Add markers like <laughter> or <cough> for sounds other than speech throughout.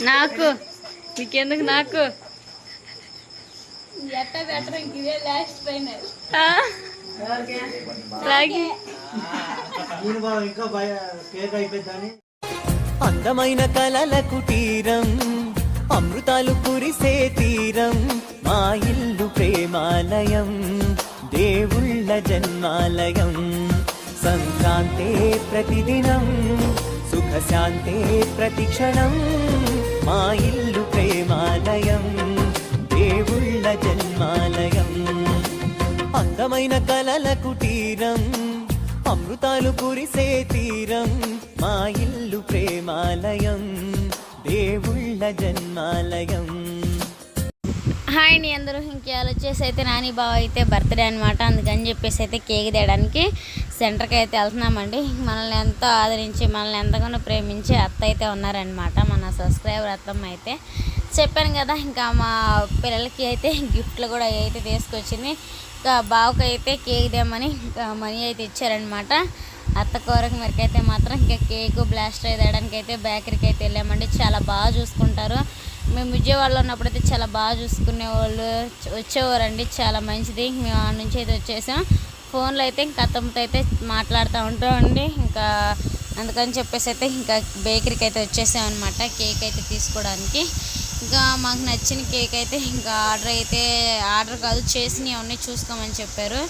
నాకు. నీకెందుకు నాకు? అందమైన కలల కుటీరం అమృతాలు కురిసే తీరం మా ఇల్లు ప్రేమాలయం దేవుళ్ళ జన్మాలయం. సంక్రాంతే ప్రతిదినం సుఖశాంతే ప్రతిక్షణం మా ఇల్లు ప్రేమాలయం దేవుళ్ళ జన్మాలయం. అందమైన కలల కుటీరం అమృతాలు కురిసే తీరం మా ఇల్లు ప్రేమాలయం దేవుళ్ళ జన్మాలయం. హాయ్ అండి అందరూ. ఇంకే వచ్చేసి అయితే నాని బావ అయితే బర్త్డే అనమాట అందుకని చెప్పేసి అయితే కేక్ తేయడానికి సెంటర్కి అయితే వెళ్తున్నామండి. మనల్ని ఎంతో ఆదరించి మనల్ని ఎంతగానో ప్రేమించి అత్త అయితే ఉన్నారనమాట మన సబ్స్క్రైబర్ అత్తమ్మ అయితే. చెప్పాను కదా ఇంకా మా పిల్లలకి అయితే గిఫ్ట్లు కూడా అయితే తీసుకొచ్చింది. ఇంకా బావకి అయితే కేక్ దేమని ఇంకా మనీ అయితే ఇచ్చారనమాట అత్త కోరకు మరికైతే మాత్రం ఇంకా కేక్ బ్లాస్టర్ తేయడానికి అయితే బేకరీకి అయితే వెళ్ళామండి. చాలా బాగా చూసుకుంటారు. మేము విజయవాడలో ఉన్నప్పుడైతే చాలా బాగా చూసుకునే వాళ్ళు వచ్చేవారండి. చాలా మంచిది. మేము ఆ నుంచి అయితే వచ్చేసాం. ఫోన్లో అయితే ఇంకా అత్తమ్మతో అయితే మాట్లాడుతూ ఉంటామండి. ఇంకా అందుకని చెప్పేసి అయితే ఇంకా బేకరీకి అయితే వచ్చేసామన్నమాట కేక్ అయితే తీసుకోవడానికి. ఇంకా మాకు నచ్చిన కేక్ అయితే ఇంకా ఆర్డర్ అయితే ఆర్డర్ కాదు చేసినవి అవన్నీ చూసుకోమని చెప్పారు.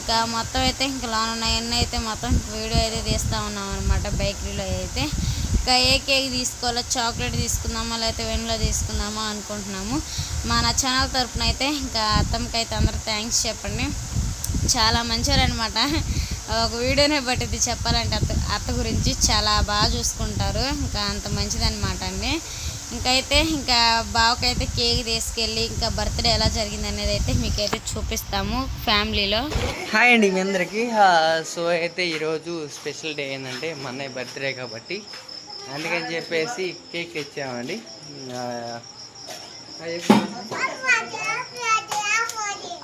ఇంకా మొత్తం అయితే ఇంకా లోన్ ఉన్నాయన్నీ అయితే మొత్తం వీడియో అయితే తీస్తూ ఉన్నాం అనమాట బేకరీలో అయితే. ఇంకా ఏ కేక్ తీసుకోవాలో చాక్లెట్ తీసుకుందామా లేకపోతే వెన్లో తీసుకుందామా అనుకుంటున్నాము. మన ఛానల్ తరఫున అయితే ఇంకా అత్తమ్మకి అయితే అందరూ థ్యాంక్స్ చెప్పండి. చాలా మంచివారు అనమాట ఒక వీడియోనే పట్టింది చెప్పాలంటే అత్త అత్త గురించి చాలా బాగా చూసుకుంటారు. ఇంకా అంత మంచిదనమాట అండి. ఇంకైతే ఇంకా బావకైతే కేక్ తీసుకెళ్ళి ఇంకా బర్త్డే ఎలా జరిగింది అనేది అయితే మీకైతే చూపిస్తాము ఫ్యామిలీలో. హాయ్ అండి మీ అందరికీ. సో అయితే ఈరోజు స్పెషల్ డే ఏంటంటే మా అన్నయ్య బర్త్డే కాబట్టి అందుకని చెప్పేసి cake తెచ్చామండి.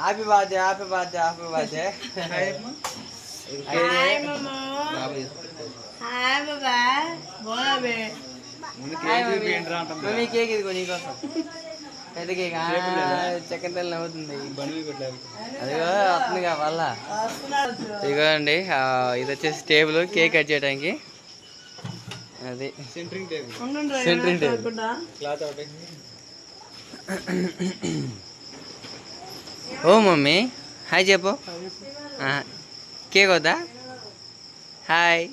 Happy birthday happy birthday happy birthday mummy cake ఇదిగో నీకోసం పెద్ద కేక్ చక్కెర తెల్ల అవుతుంది. అదిగో వస్తుందిగా వల్ల ఇదిగో అండి ఇది వచ్చేసి టేబుల్ కేక్ కట్ చేయడానికి. అది. సెంటరింగ్ టేబుల్ సెంటరింగ్ టేబుల్ ఓ మమ్మీ హాయ్ చెప్పు. కేక్ వద్దా హాయ్.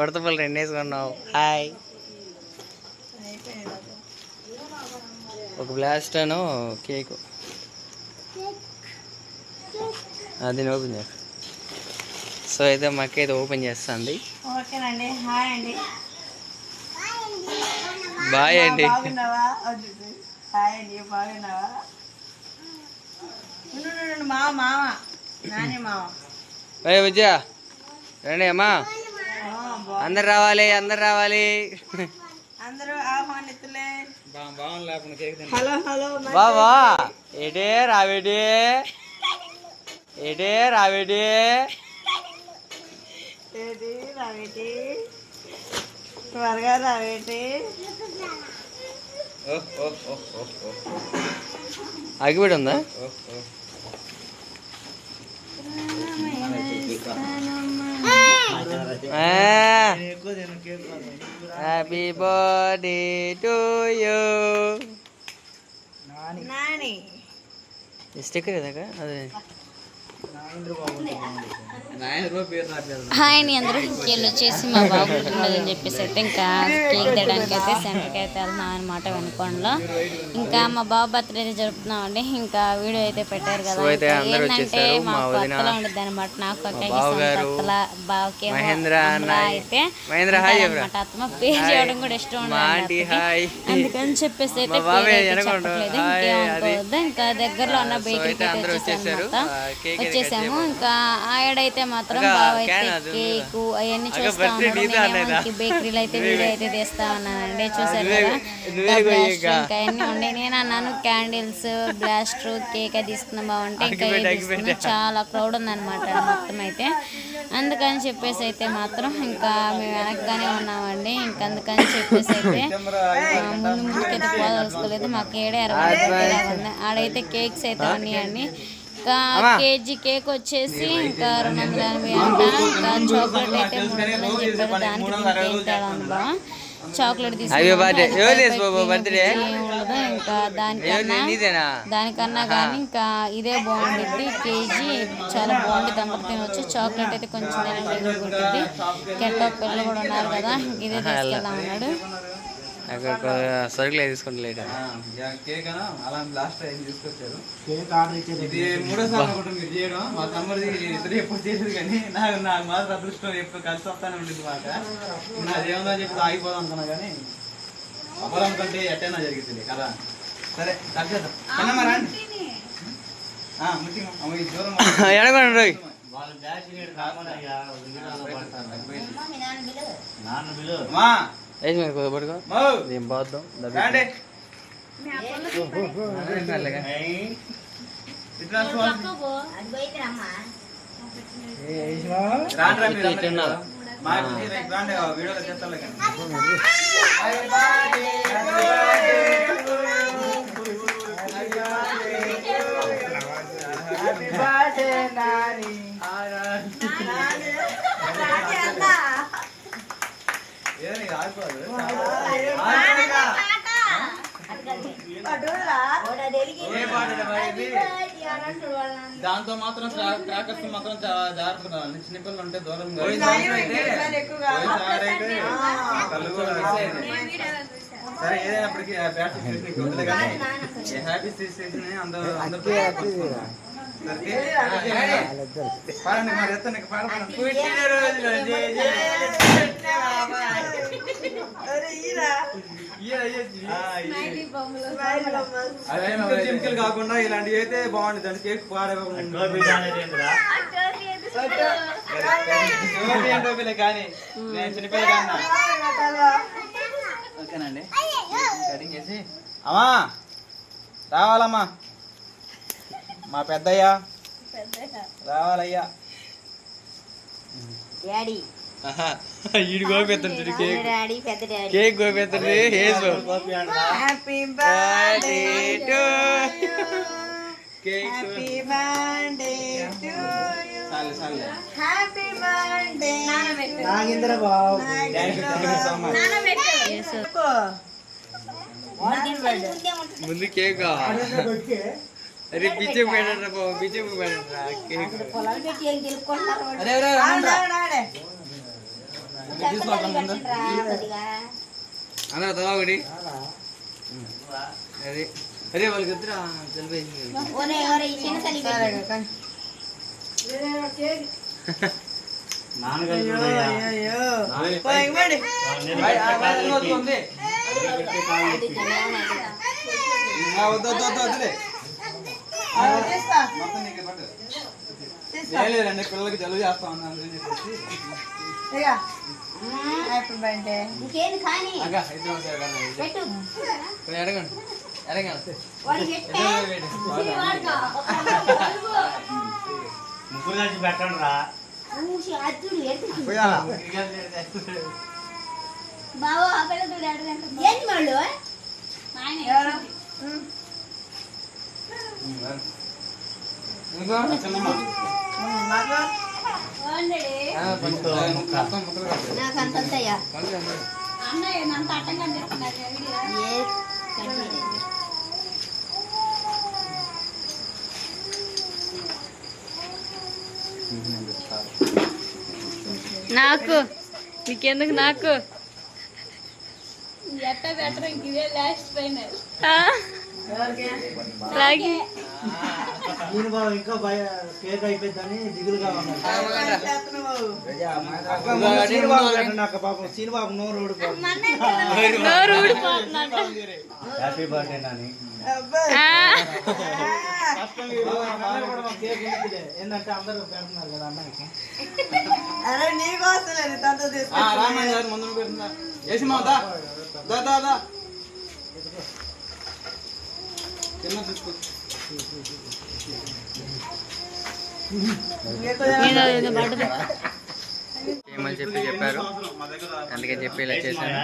ఉడతపల్లి రెండు వేసుకున్నావు. హాయ్. ఒక బ్లాస్ట్ అను కేక్. అది ఓపెన్ చేస్తా సో అయితే మా అక్క అయితే ఓపెన్ చేస్తుంది. ఓకేనండి హాయ్ అండి. బాయ్ అండి. బాగున్నావా? హాయ్ అండి బాగున్నావా? మావ మావ. నాని మావ. విజయ రండి అమ్మా. అందరు రావాలి అందరు రావాలి. అందరూ ఆహ్వానితులే. హలో హలో రావేటి. ఏటే రావేటి. ఏది రావేటి? త్వరగా రావేటి. అగిపెట్టి ఉందా ఎక్కువ తిను కేక్ కాదు. Happy birthday to you hi అండి అందరూ ఇంకెళ్ళు వచ్చేసి మా బాబు పుట్టినరోజని చెప్పేసి అయితే ఇంకా కేక్ తేయడానికి అయితే సెంటర్కి అయితే వెళ్తున్నాం అనమాట వెనుకొండలో ఇంకా మా బాబు బర్త్డే అయితే జరుపుతున్నామండి ఇంకా వీడియో అయితే పెట్టారు కదా ఏంటంటే. మా కొత్తలో ఉండేది అనమాట నాకు కొత్తల బావకి. అయితే. అనమాట అత్తమ్మ పే చేయడం కూడా ఇష్టం ఉండదు. అందుకని చెప్పేసి అయితే. చెప్పట్లేదు ఇంకేమనుకోవద్దు ఇంకా దగ్గరలో ఉన్న బేకరీకి వచ్చేసారు. చేసాము. ఇంకా ఆడైతే మాత్రం బావ అయితే? కేక్ అవన్నీ చూస్తా ఉన్నాడు. బేకరీలో అయితే వీడియో అయితే తీస్తా ఉన్నానండి చూసారు కదా? ఇంకా. ఇంకా అన్నీ ఉండే. నేను అన్నాను క్యాండిల్స్ బ్లాస్టర్ కేక్ అది ఇస్తున్నాం బాగుంటే ఇంకా చాలా క్రౌడ్ ఉందన్నమాట మొత్తం అయితే. అందుకని చెప్పేసి అయితే మాత్రం ఇంకా మేము వెనకగానే ఉన్నామండి. ఇంకా అందుకని చెప్పేసి అయితే ముందు ముందుకైతే పోదలుచుకోలేదు. మాకు ఏడే అరవై ఆడైతే కేక్స్ అయితే ఉన్నాయండి. ఇంకా కేజీ కేక్ వచ్చేసి ఇంకా రెండు వందల ఎనభై అంట. ఇంకా చాక్లెట్ అయితే మూడు వందలు చెప్పారు. దానికి దీనికి ఏం తేడా ఉందా చాక్లెట్ birthday? ఉండదు. ఇంకా దానికన్నా దానికన్నా కానీ ఇంకా ఇదే బాగుండిద్ది. కేజీ చాలా బాగుంటుంది అందరు తినవచ్చు చాక్లెట్ అయితే కొంచెం తినండి కెట్ట పిల్లలు కూడా ఉన్నారు కదా ఇదే తీసుకెళ్దాం అన్నాడు. సరుకులు తీసుకుంటా లేట్ కేక్ అనా అలా లాస్ట్ టైం తీసుకొచ్చారు. కేక్ ఆర్డర్ ఇచ్చేది ఇది మూడో సార్లు అనుకుంటా మీరు చేయడం మా తమ్ముడిది ఇద్దరు ఎప్పుడు చేసేది కానీ నాకు నాకు మాత్రం అదృష్టం ఎప్పుడు కలిసి వస్తానే ఉంటుంది మాట. నాదేమన్నా చెప్పి ఆగిపోదాం అనుకున్నా కానీ అవ్వడం కంటే ఎట్టైనా జరుగుతుంది కదా. సరే కట్ చేద్దాం. కన్నమ్మ రండి <laughs> ఎడగొండి రోయ్. వాళ్ళు బ్యాచ్ కాకుండా. నాన్న బిలు అమ్మా, వేసి మీరు కొద్దిగా పట్టుకో. మౌ, దీని పోద్దాం రండి. ఏయ్, ఇట్లా చూడండి. రాండి రా మీరు అందరూ. మా ఇంటికి రేపు రాండి ఆ వీడియోలో చేస్తాలే కానీ ఏది ఆగిపోదు ఆగిపోదుగా. ఏ పాట ఇది మరి ఇది? దాంతో మాత్రం క్రాకర్స్ మాత్రం చాలా జాగ్రత్తగా ఉండాలి. చిన్న పిల్లలు ఉంటే దూరంగా అయింది. సరే ఏదైనప్పటికీ ఆ బ్యాట్ సిచ్యువేషన్ నీకు వద్దులే కానీ ఈ హ్యాపీ సిచ్యువేషన్ అందరూ పాడండి మరి. పుట్టినరోజులో మరి కెమికల్ కాకుండా ఇలాంటివి అయితే బాగుంటుంది. అంటే కేక్? టోపీలే కానీ నేను చిన్నపిల్ల కన్నా ఓకేనండి. కటింగ్ చేసి. అమ్మా రావాలమ్మా. మా పెద్దయ్యా. రావాలయ్యా. డాడీ ఈడు గోపెత్తండి కేక్ కేక్ గోపెత్తండి హేసు? Happy birthday to cake happy birthday to you చాలు చాలు happy birthday Nagendra Babu thank you thank you so much ముందు కేక్. అరే పిచ్చి పెట్టండి బాబు పిచ్చి పెట్టండి కేక్ అరే అన్న తవా ఒకటి అదే అరే వాళ్ళకి వద్దురా తెలిపేసి లేదండి పిల్లలకి జలుబు చేస్తా ఉన్నాను చెప్పేసి హ్యాపీ బర్త్డే. ఇంకేంది కానీ. ఒకసారి రా, ఇద్దరు. పెట్టు. పోయి అడగండి. అడగండి. వాడికి పెట్టే ముగ్గురు కలిసి పెట్టండి రా బావా ఆ పిల్లడు ఏంటి వాళ్ళు ఎవరు? ఇంకో చిన్నమ్మ నాకు ఆ, మొత్తం ముక్కలు కట్టు. నాకు కొంచెం, కొంచెం. నాకు నీకెందుకు నాకు ఎవరికి రాగి నేను బాబు ఇంకా భయ కేక్ అయిపోద్దని దిగులుగా ఉన్నాడు నాకు పాపం శ్రీనిబాబు నోరు హ్యాపీ బర్త్డే నాని. ఏంటంటే అందరూ పెడుతున్నారు కదా అన్నకి అరే నీకోసం లేదు తనతో ఆ, తీసుకొచ్చి రామయ్య గారు ముందు పెడుతుందా వేసి మా దా. దా దా దా. చిన్న తీసుకో ఏమని చెప్పి చెప్పారు. అందుకని చెప్పి ఇలా చేశాను.